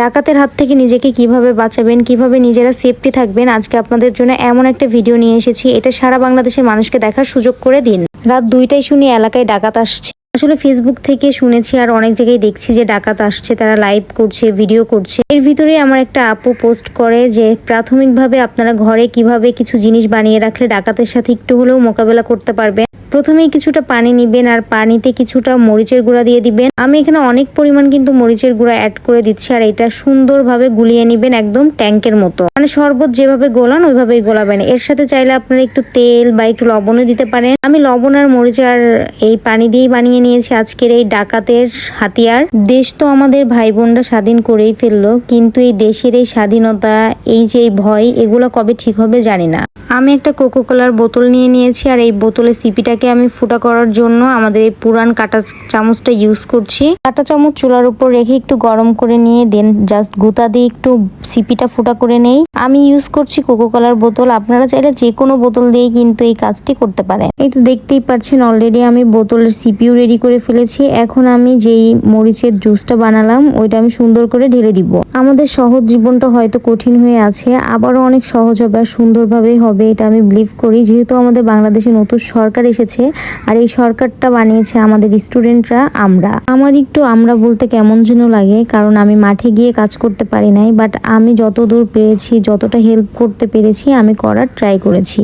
ডাকাতের হাত থেকে নিজেকে কীভাবে বাঁচাবেন, কীভাবে নিজেরা সেফটি থাকবেন, আজকে আপনাদের জন্য এমন একটা ভিডিও নিয়ে এসেছি। এটা সারা বাংলাদেশের মানুষকে দেখার সুযোগ করে দিন। রাত দুইটায় শুনি এলাকায় ডাকাত আসছে। আসলে ফেসবুক থেকে শুনেছি আর অনেক জায়গায় দেখছি যে ডাকাত আসছে, তারা লাইভ করছে ভিডিও করছে। এর ভিতরে আমার একটা আপু পোস্ট করে যে, প্রাথমিকভাবে আপনারা ঘরে কীভাবে কিছু জিনিস বানিয়ে রাখলে ডাকাতের সাথে একটু হলেও মোকাবেলা করতে পারবেন? প্রথমেই কিছুটা পানি নিবেন আর পানিতে কিছুটা মরিচের গুঁড়া দিয়ে দিবেন। আমি এখানে অনেক পরিমাণ কিন্তু মরিচের গুঁড়া অ্যাড করে দিচ্ছি আর এটা সুন্দরভাবে গুলিয়ে নিবেন একদম ট্যাঙ্কের মতো। মানে শরবত যেভাবে গোলান, ওইভাবেই গোলাবেন। এর সাথে চাইলে আপনারা একটু তেল বা একটু লবণও দিতে পারেন। আমি লবণ আর মরিচ আর এই পানি দিয়েই বানিয়ে নিয়েছি আজকের এই ডাকাতের হাতিয়ার। দেশ তো আমাদের ভাই বোনরা স্বাধীন করেই ফেলল, কিন্তু এই দেশের এই স্বাধীনতা, এই যে ভয়, এগুলো কবে ঠিক হবে জানি না। আমি একটা কোকো কোলার বোতল নিয়ে নিয়েছি, আর এই বোতলের সিপিটাকে আমি ফুটা করার জন্য আমাদের এই পুরান কাটা চামচটা ইউজ করছি। কাটা চামচ চুলার উপর রেখে একটু গরম করে নিয়ে দেন জাস্ট গুতা দিয়ে একটু সিপিটা ফুটা করে নেই। আমি ইউজ করছি কোকো কোলার বোতল, আপনারা চাইলে যে কোনো বোতল দিয়ে কিন্তু এই কাজটি করতে পারেন। এই তো দেখতেই পাচ্ছেন অলরেডি আমি বোতলের সিপিও রেডি করে ফেলেছি। এখন আমি যেই মরিচের জুসটা বানালাম, ওইটা আমি সুন্দর করে ঢেলে দিব। আমাদের সহজ জীবনটা হয়তো কঠিন হয়ে আছে, আবারও অনেক সহজ হবে আর সুন্দরভাবেই হবে। এটা আমি বিলিভ করি। যেহেতু আমাদের বাংলাদেশে নতুন সরকার এসেছে, আর এই সরকারটা বানিয়েছে আমাদের স্টুডেন্টরা আমরা। আমার একটু আমরা বলতে কেমন যেন লাগে, কারণ আমি মাঠে গিয়ে কাজ করতে পারি নাই বাট আমি যত দূর পেরেছি, যতটা হেল্প করতে পেরেছি, আমি করার ট্রাই করেছি।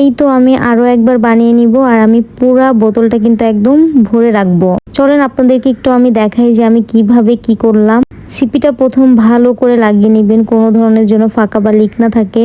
এই তো আমি আরও একবার বানিয়ে নিব, আর আমি পুরা বোতলটা কিন্তু একদম ভরে রাখব। চলেন আপনাদেরকে একটু আমি দেখাই যে আমি কীভাবে কি করলাম। ছিপিটা প্রথম ভালো করে লাগিয়ে নেবেন, কোনো ধরনের জন্য ফাঁকা বা লিক না থাকে।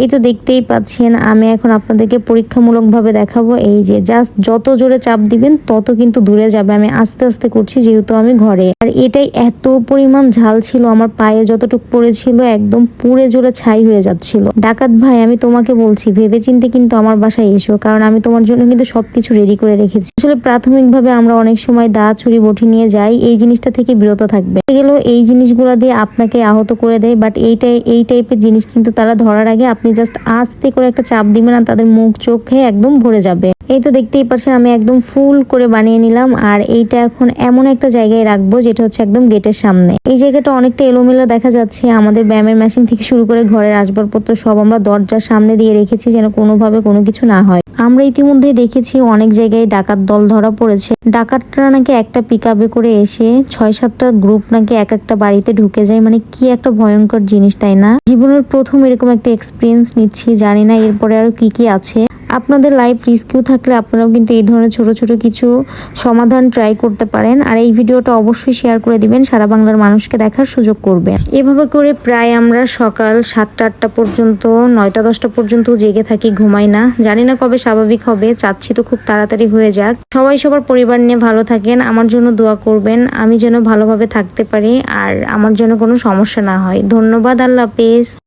এই তো দেখতেই পাচ্ছেন, আমি এখন আপনাদেরকে পরীক্ষামূলকভাবে দেখাবো। এই যে জাস্ট যত জোরে চাপ দিবেন, তত কিন্তু দূরে যাবে। আমি আস্তে আস্তে করছি যেহেতু আমি ঘরে। আর এটাই এত পরিমাণ ঝাল ছিল, আমার পায়ে যতটুকু পড়েছিল, একদম পুড়ে জোরে ছাই হয়ে যাচ্ছিল। ডাকাত ভাই, আমি তোমাকে বলছি ভেবে চিন্তে কিন্তু আমার বাসায় এসো, কারণ আমি তোমার জন্য কিন্তু সবকিছু রেডি করে রেখেছি। আসলে প্রাথমিকভাবে আমরা অনেক সময় দা, ছুরি, বটি নিয়ে যাই, এই জিনিসটা থেকে বিরত থাকবে। গেল, এই জিনিসগুলো দিয়ে আপনাকে আহত করে দেয় বাট এইটাই, এই টাইপের জিনিস কিন্তু তারা ধরার আগে আপনি জাস্ট আস্তে করে একটা চাপ দিবেন না তাদের মুখ, চোখে একদম ভরে যাবে। এই তো দেখতেই পারছেন, আমি একদম ফুল করে বানিয়ে নিলাম আর এইটা এখন এমন একটা জায়গায় রাখব, যেটা হচ্ছে একদম গেটের সামনে। এই জায়গাটা অনেকটা এলোমেলো দেখা যাচ্ছে, আমাদের ব্যায়ামের মেশিন থেকে শুরু করে ঘরের আসবাবপত্র সব আমরা দরজার সামনে দিয়ে রেখেছি, যেন কোনোভাবে কোনো কিছু না হয়। আমরা ইতিমধ্যে দেখেছি অনেক জায়গায় ডাকাত দল ধরা পড়েছে। ডাকাতরা নাকি একটা পিক করে এসে ছয় সাতটা গ্রুপ নাকি এক একটা বাড়িতে ঢুকে যায়। মানে কি একটা ভয়ঙ্কর জিনিস, তাই না? জীবনের প্রথম এরকম একটা এক্সপিরিয়েন্স নিচ্ছি, জানি না এরপরে আরও কি কি আছে। আপনাদের লাইফ রিস্কিউ থাকলে আপনারাও কিন্তু এই ধরনের ছোট ছোট কিছু সমাধান ট্রাই করতে পারেন। আর এই ভিডিওটা অবশ্যই শেয়ার করে দিবেন, সারা বাংলার মানুষকে দেখার সুযোগ করবে এভাবে করে প্রায় আমরা সকাল সাতটা, আটটা পর্যন্ত, নয়টা, দশটা পর্যন্ত জেগে থাকি, ঘুমাই না। জানি না কবে স্বাভাবিক হবে, চাচ্ছি তো খুব তাড়াতাড়ি হয়ে যাক। সবাই সবার পরিবার নিয়ে ভালো থাকেন, আমার জন্য দোয়া করবেন, আমি যেন ভালোভাবে থাকতে পারি, আর আমার জন্য কোনো সমস্যা না হয়। ধন্যবাদ, আল্লাহ হাফেজ।